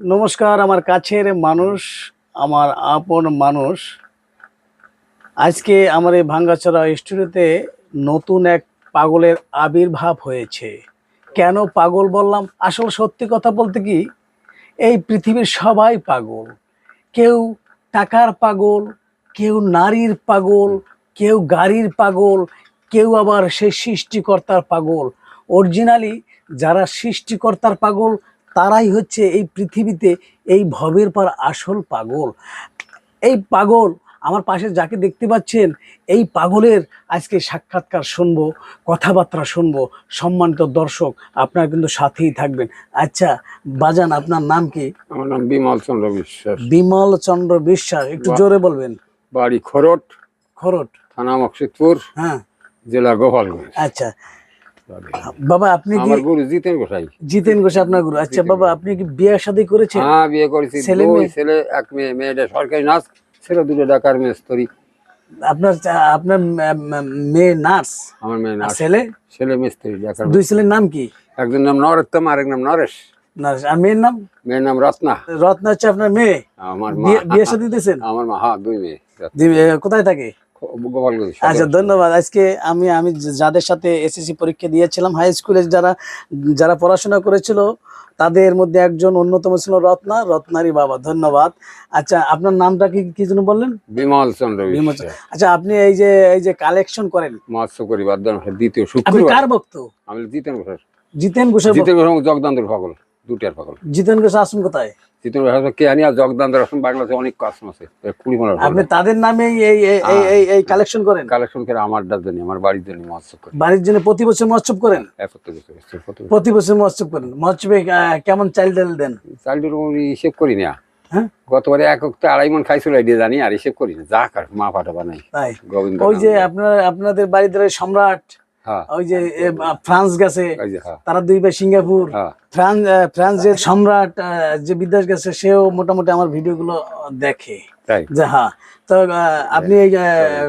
নমস্কার, আমার কাছের মানুষ, আমার আপন মানুষ। আজকে আমার এই ভাঙ্গাচড়া স্টুডিওতে নতুন এক পাগলের আবির্ভাব হয়েছে। কেন পাগল বললাম? আসল সত্যি কথা বলতে কি, এই পৃথিবীর সবাই পাগল। কেউ টাকার পাগল, কেউ নারীর পাগল, কেউ গাড়ির পাগল, কেউ আবার সেই সৃষ্টিকর্তার পাগল। অরিজিনালি যারা সৃষ্টিকর্তার পাগল তারাই হচ্ছে এই পৃথিবীতে এই ভবের পর আসল পাগল। এই পাগল আমার পাশে যাকে দেখতে পাচ্ছেন এই পাগলের আজকে সাক্ষাৎকার শুনব কথাবার্তা শুনব সম্মানিত দর্শক আপনারা কিন্তু সাথেই থাকবেন। আচ্ছা বাজান আপনার নাম কি? আমার নাম বিমল চন্দ্র বিশ্বাস। বিমল চন্দ্র বিশ্বাস একটু জোরে বলবেন। বাড়ি খরট খরট। থানা মকসিদপুর হ্যাঁ। জেলা গোপালগঞ্জ। আচ্ছা বাবা আপনি আমার গুরু জিতেন গোসাই। জিতেন ঘোষ আপনার গুরু? আচ্ছা বাবা আপনি কি বিয়ে শাদী করেছেন? হ্যাঁ বিয়ে করেছি। ছেলে মেয়ে? ছেলে এক মেয়ে মেয়েটা সরকারি নাচ ছেলে দুটো ডাকার মেস্তরি আপনার আপনার মেয়ে নার্স? আমার মেয়ে আর নাচ ছেলে? ছেলে মিস্ত্রি ডাকার দুই ছেলের নাম কি? একজন নাম নরোত্তম আরেক নাম নরেশ। নার্স আর মেয়ের নাম? মেয়ের নাম রত্না। রত্না হচ্ছে আপনার মেয়ে? আমার মা বিয়ে- শাদী দিতেছেন আমার মা হ্যাঁ দুই মেয়ে। কোথায় থাকে? গোপালগঞ্জ আচ্ছা ধন্যবাদ। আজকে আমি আমি যাদের সাথে এসএসসি পরীক্ষা দিয়েছিলাম হাই স্কুলে যারা যারা পড়াশোনা করেছিল তাদের মধ্যে একজন অন্যতম ছিল রত্না রত্নারই বাবা। ধন্যবাদ। আচ্ছা আপনার নামটা কি কি জন্য বললেন? বিমল চন্দ্র আচ্ছা আপনি এই যে এই যে কালেকশন করেন। মৎস্য পরিবার দ্বিতীয় শুক্রবার। কার ভক্ত? আমি জিতেন ঘোষ জিতেন ভক্ত। জিতেন ঘোষ জগদান্তের পাগল দুটার পাগল। জিতেন ঘোষ আসুন কোথায়? জিতেন ঘোষ কে আনি আর জগদান্তের আসুন বাংলাদেশে অনেক কাস্টম আছে। কুড়ি মনে আপনি তাদের নামে এই এই এই- কালেকশন করেন? কালেকশন করে আমার ডার জন্য আমার বাড়ির জন্য বাড়ির জন্য প্রতি বছর মহোৎসব করেন? বছর? প্রতি বছর। মহোৎসব করেন। মহোৎসবে কেমন ডাল দেন? হিসেব করি না। হ্যাঁ? গতবারে এক তো আড়াই মন খাইছিল জানি আর হিসেব করি না। যা কার মা পাঠা বানাই। ওই যে আপনার আপনাদের বাড়িতে সম্রাট হ্যাঁ ওই যে ফ্রান্স গেছে যে হ্যাঁ। তারা দুই ভাই সিঙ্গাপুর। হ্যাঁ। ফ্রান্স ফ্রান্সের সম্রাট যে বিদেশ গেছে সেও মোটামুটি আমার ভিডিওগুলো দেখে। যে হ্যাঁ। তো আপনি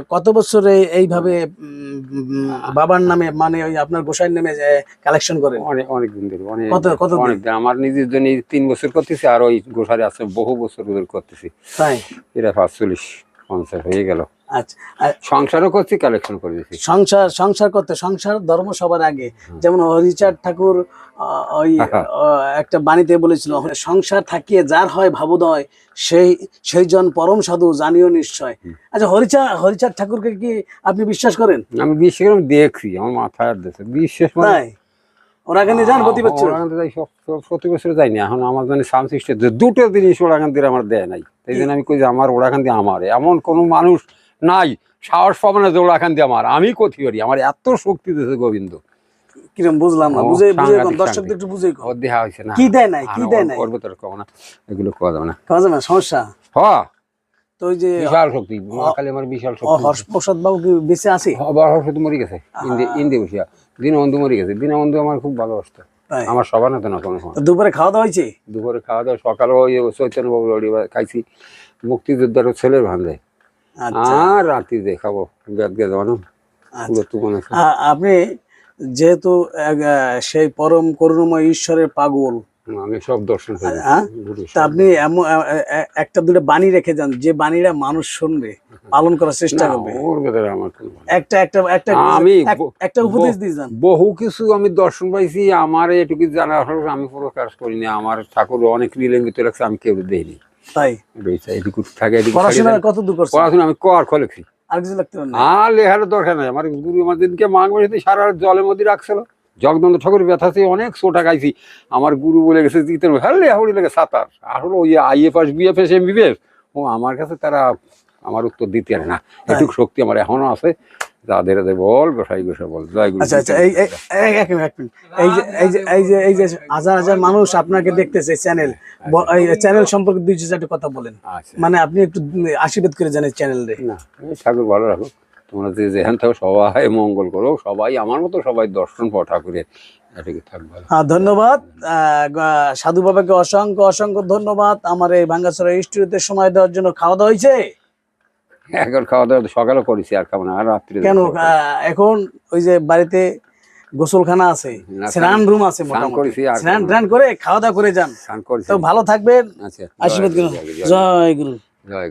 কত বছর এইভাবে বাবার নামে মানে ওই আপনার গোসাইয়ের নামে কালেকশন করেন? অনেক অনেক দিন ধরে অনেক কত- কত অনেক আমার নিজের জন্য তিন বছর করতেছি আর ওই গোসারে আছে বহু বছর ধরে করতেছি। তাই? এটা পাঁচচল্লিশ পঞ্চাশ হয়ে গেল। আচ্ছা সংসারও করছি কালেকশন করে দিছি। সংসার সংসার করতে সংসার ধর্ম সবার আগে। যেমন হরিচাঁদ ঠাকুর ওই একটা বাণীতে বলেছিল সংসার থাকিয়ে যার হয় ভাবোদয় সেই সেই জন পরম সাধু জানিও নিশ্চয়। আচ্ছা হরিচাঁদ হরিচাঁদ ঠাকুরকে কি আপনি বিশ্বাস করেন? আমি বিশ্বাস করে দেখছি আমার মাথায় আর দেশে বিশ্বাস মানে তাই? ওনাকে নিয়ে যান প্রতি বছর? যাই প্রতি বছর যাই না এখন আমার জন্য সাউন্ড সিস্টেম দুটো জিনিস ওরাকান্তির আমার দেয় নাই। এই জন্য আমি কই যে আমার ওরাকান্তি আমার। এমন কোনো মানুষ নাই সাহস পাবে না যে ওরাকান্তি আমার। আমি কথি করি আমার এত শক্তি দিয়েছে গোবিন্দ। কিরম বুঝলাম না বুঝে বুঝে দর্শকদের একটু বুঝে হয়েছে না। কি দেয় নাই কি দেয় নাই? ওর ভেতরে কম না এগুলো কোয়া যাবে না। খাওয়া যাবে না সমস্যা? হ। তো ওই যে বিশাল শক্তি মহাকালী আমার বিশাল শক্তি হর্ষপ্রসাদ বাবু কি বেঁচে আছে? আবার হর্ষদ মরে গেছে ইন্দে ইন্দে বসিয়া। দীনবন্ধু মরে গেছে। দীনবন্ধু আমার খুব ভালোবাসতো। আমার সবার না তো না কোনো দুপুরে খাওয়া দাওয়া হয়েছে? দুপুরে খাওয়া দাওয়া সকালে ওই চৈতন্য বাবু খাইছি। মুক্তিযোদ্ধার ছেলের ভান্ডে আচ্ছা আর রাতে দিয়ে খাব জানো পুরো তো মনে আছে। আ- আপনি যেহেতু সেই পরম করুণময় ঈশ্বরের পাগল। আমি সব দর্শন আপনি এমন একটা দুটো বাণী রেখে যান যে বাণীরা মানুষ শুনবে পালন করার চেষ্টা করবে। একটা একটা একটা আমি একটা উপদেশ দিয়ে যান। বহু কিছু আমি দর্শন পাইছি আমার এটুকু জানা আমি প্রকাশ করি না আমার ঠাকুর অনেক রিলের ভিতরে রাখছে আমি কেউ দেইনি তাই? রয়েছে এটুকু থাকে এটুকু পড়াশোনা কত দূর করছে? পড়াশোনা আমি কর খলেছি আর কিছু লাগতে না? আর লেখার দরকার নাই। আমার গুরু আমার দিনকে মাঘ মাসে সারা জলের মধ্যে রাখছিল। জগদন্দ ঠাকুর ব্যথাতে অনেক সোটা খাইছি। আমার গুরু বলে গেছে জিতেন হ্যাঁ লেহাউড়ি লেগে সাঁতার আসলে ওই আইএফএস বিএফএস এমবিবিএস ও আমার কাছে তারা আমার উত্তর দিতে না। এটুকু শক্তি আমার এখনও আছে। যাদের যাদের বল গোসাই গোসাই বল জয় গুরু আচ্ছা আচ্ছা এই এক মিনিট এই যে এই যে এই যে এই যে হাজার হাজার মানুষ আপনাকে দেখতেছে চ্যানেল এই চ্যানেল সম্পর্কে দুই চারটি কথা বলেন। আচ্ছা। মানে আপনি একটু আশীর্বাদ করে জানেন চ্যানেল রে। না ঠাকুর ভালো রাখো তোমরা যে যেখান থেকে সবাই মঙ্গল করো সবাই আমার মতো সবাই দর্শন পাও ঠাকুরের হ্যাঁ ধন্যবাদ। সাধু বাবাকে অসংখ্য অসংখ্য ধন্যবাদ। আমার এই ভাঙ্গাছড়া স্টুডিওতে সময় দেওয়ার জন্য খাওয়া দাওয়া হয়েছে। এখন খাওয়া দাওয়া সকালে করেছি আর খাব না আর রাত্রে কেন? এখন ওই যে বাড়িতে গোসলখানা আছে স্নান রুম আছে স্নান টান করে খাওয়া দাওয়া করে যান। তো ভালো থাকবেন। আচ্ছা আশীর্বাদ জয় করুন। জয় গুরু, জয়।